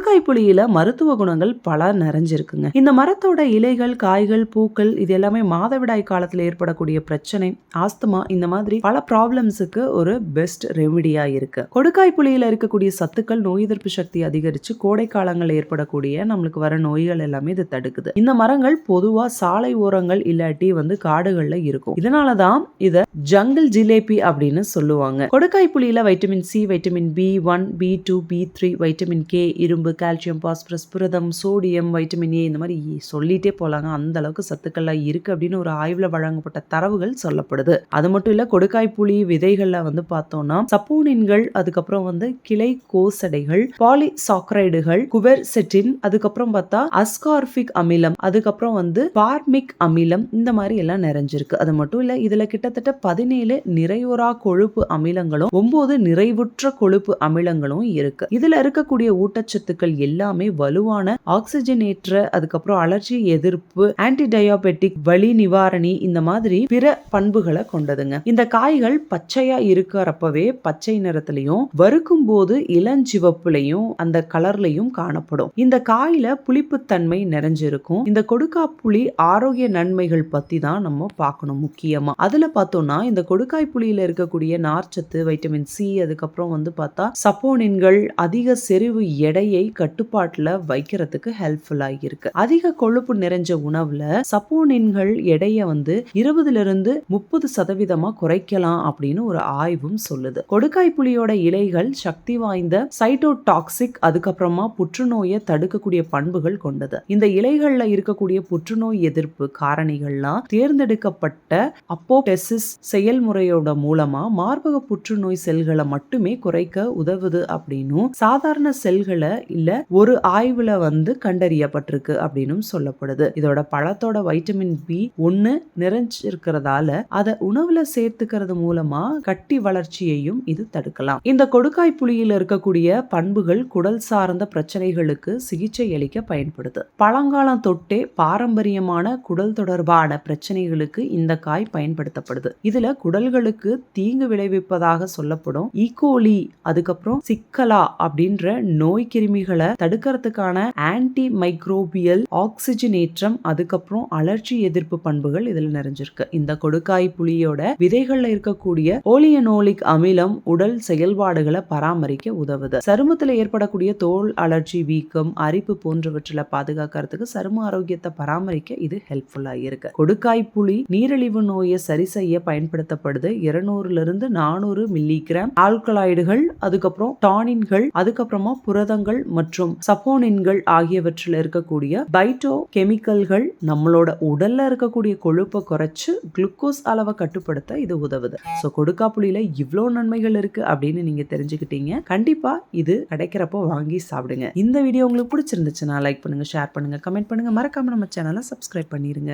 கொடுக்காய் புளியில மருத்துவ குணங்கள் பல நிறைஞ்சிருக்குங்க. இந்த மரத்தோட இலைகள் காய்கள் பூக்கள் இது எல்லாமே மாதவிடாய் காலத்துல ஏற்படக்கூடிய பிரச்சனை ஆஸ்துமா இந்த மாதிரி பல ப்ராப்ளம்ஸுக்கு ஒரு பெஸ்ட் ரெமிடியா இருக்கு. கொடுக்காய் புளியில இருக்கக்கூடிய சத்துக்கள் நோய் எதிர்ப்பு சக்தி அதிகரிச்சு கோடை காலங்களில் ஏற்படக்கூடிய நம்மளுக்கு வர நோய்கள் எல்லாமே இது தடுக்குது. இந்த மரங்கள் பொதுவா சாலை ஓரங்கள் இல்லாட்டி வந்து காடுகள்ல இருக்கும். இதனாலதான் இத ஜங்கிள் ஜிலேபி அப்படின்னு சொல்லுவாங்க. கொடுக்காய் புளியில vitamin C vitamin B one B two B three vitamin K இரும்பு கால்சியம் பாஸ்பரஸ் புரதம் சோடியம் வைட்டமின் ஏ இந்த மாதிரி சொல்லிட்டே போகலாங்க அந்த அளவுக்கு சத்துக்கள்லாம் இருக்கு அப்படின்னு ஒரு ஆய்வுல வழங்கப்பட்ட தரவுகள் சொல்லப்படுது. அது மட்டும் இல்ல கொடுக்காய் புளி விதைகள்ல வந்து பார்த்தோம்னா சப்போனின்கள் அதுக்கப்புறம் வந்து கிளை கோசடைகள் பாலிசாக்ரைடுகள் குவெர்செட்டின் அதுக்கப்புறம் பார்த்தா அஸ்கார்பிக் அமிலம் அதுக்கப்புறம் வந்து பார்மிக் அமிலம் இந்த மாதிரி எல்லாம் நிறைஞ்சிருக்கு. அது மட்டும் இல்ல இதுல கிட்டத்தட்ட பதினேழு நிறைவுறா கொழுப்பு அமிலங்களும் ஒன்பது நிறைவுற்ற கொழுப்பு அமிலங்களும் இருக்கு. இதுல இருக்கக்கூடிய ஊட்டச்சத்துக்கள் எல்லாமே வலுவான ஆக்சிஜனேற்ற அதுக்கப்புறம் அலர்ஜி எதிர்ப்பு ஆன்டி டயாபெட்டிக் வலி நிவாரணி இந்த மாதிரி பிற பண்புகளை கொண்டதுங்க. இந்த காய்கள் பச்சையா இருக்கிறப்பவே பச்சை நிறத்திலையும் வறுக்கும் போது இளஞ்சிவப்புலையும் அந்த கலர்லையும் காணப்படும். இந்த காயில புளிப்புத்தன்மை நிறைஞ்சிருக்கும். இந்த கொடுக்கா புளி ஆரோக்கிய நன்மைகள் பத்தி தான் நம்ம பார்க்கணும் முக்கியமா. அதுல பார்த்தோம்னா இந்த கொடுக்காய் புளியில இருக்கக்கூடிய நார்ச்சத்து வைட்டமின் சி அதுக்கப்புறம் வந்து பார்த்தா சப்போனின்கள் அதிக செறிவு எடையை கட்டுப்பாட்டுல வைக்கிறதுக்கு ஹெல்ப்ஃபுல்லாக இருக்கு அதிக கொழுப்பு நிறைஞ்ச உணவுல சப்போனின்கள் எடையை வந்து இருபதுல இருந்து முப்பது சதவீதமா குறைக்கலாம் அப்படின்னு ஒரு ஆய்வும் சொல்லுது. கொடுக்காய் புளியோட இலைகள் சக்தி வாய்ந்த சைட்டோடாக்சிக் அதுக்கப்புறமா புற்றுநோயை தடுக்கக்கூடிய பண்புகள் கொண்டது. இந்த இலைகள்ல இருக்கக்கூடிய புற்றுநோய் எதிர்ப்பு காரணிகள்லாம் தேர்ந்தெடுக்கப்பட்ட அப்போடெசிஸ் செயல்முறையோட மூலமா மார்பக புற்றுநோய் செல்களை மட்டுமே குறைக்க உதவுது அப்படின்னும் சாதாரண செல்களை இல்ல ஒரு ஆய்வுல வந்து கண்டறியப்பட்டிருக்கு அப்படின்னு சொல்லப்படுது. இதோட பழத்தோட வைட்டமின் பி ஒன்னு நிறைஞ்சிருக்கிறதால அதை உணவுல சேர்த்துக்கிறது மூலமா கட்டி வளர்ச்சியையும் இது தடுக்கலாம். இந்த கொடுக்காய் புளியில் இருக்கக்கூடிய பண்புகள் குடல் சார்ந்த பிரச்சனைகளுக்கு சிகிச்சை அளிக்க பயன்படுது. பழங்காலம் தொட்டே பாரம்பரியமான குடல் தொடர்பான பிரச்சனைகளுக்கு இந்த காய் பயன்படுத்தப்படுது. இதுல குடல்களுக்கு தீங்கு விளைவிப்பதாக சொல்லப்படும் ஈகோலி அதுக்கப்புறம் சிக்கலா அப்படின்ற நோய் கிருமி நோய்களை தடுக்கிறதுக்கான ஆன்டி மைக்ரோபியல் ஆக்சிஜனேற்றம் அதுக்கப்புறம் அலர்ஜி எதிர்ப்பு பண்புகள் இதுல நிறைஞ்சிருக்கு. இந்த கொடுக்காய் புளியோட விதைகள்ல இருக்கக்கூடிய ஓலியனோலிக் அமிலம் உடல் செயல்பாடுகளை பராமரிக்க உதவுது. சருமத்துல ஏற்படக்கூடிய தோல் அலர்ஜி வீக்கம் அரிப்பு போன்றவற்றில பாதுகாக்கிறதுக்கு சரும ஆரோக்கியத்தை பராமரிக்க இது ஹெல்ப்ஃபுல்லா இருக்கு. கொடுக்காய் புளி நீரிழிவு நோயை சரி செய்ய பயன்படுத்தப்படுது. இருநூறுல இருந்து நானூறு மில்லிகிராம் ஆல்கலாய்டுகள் அதுக்கப்புறம் டானின்கள் அதுக்கப்புறமா புரதங்கள் மற்றும் சப்போனின்கள் ஆகியவற்றில் இருக்கக்கூடிய பைட்டோ கெமிக்கல்கள் நம்மளோட உடல்ல இருக்கக்கூடிய கொழுப்பை குறைச்சு குளுக்கோஸ் அளவை கட்டுப்படுத்த இது உதவுது. ஸோ கொடுக்காப்புளியில இவ்வளோ நன்மைகள் இருக்கு அப்படின்னு நீங்க தெரிஞ்சுக்கிட்டீங்க. கண்டிப்பா இது கிடைக்கிறப்போ வாங்கி சாப்பிடுங்க. இந்த வீடியோ உங்களுக்கு பிடிச்சிருந்துச்சுன்னா லைக் பண்ணுங்க ஷேர் பண்ணுங்க கமெண்ட் பண்ணுங்க. மறக்காம நம்ம சேனலை சப்ஸ்கிரைப் பண்ணிருங்க.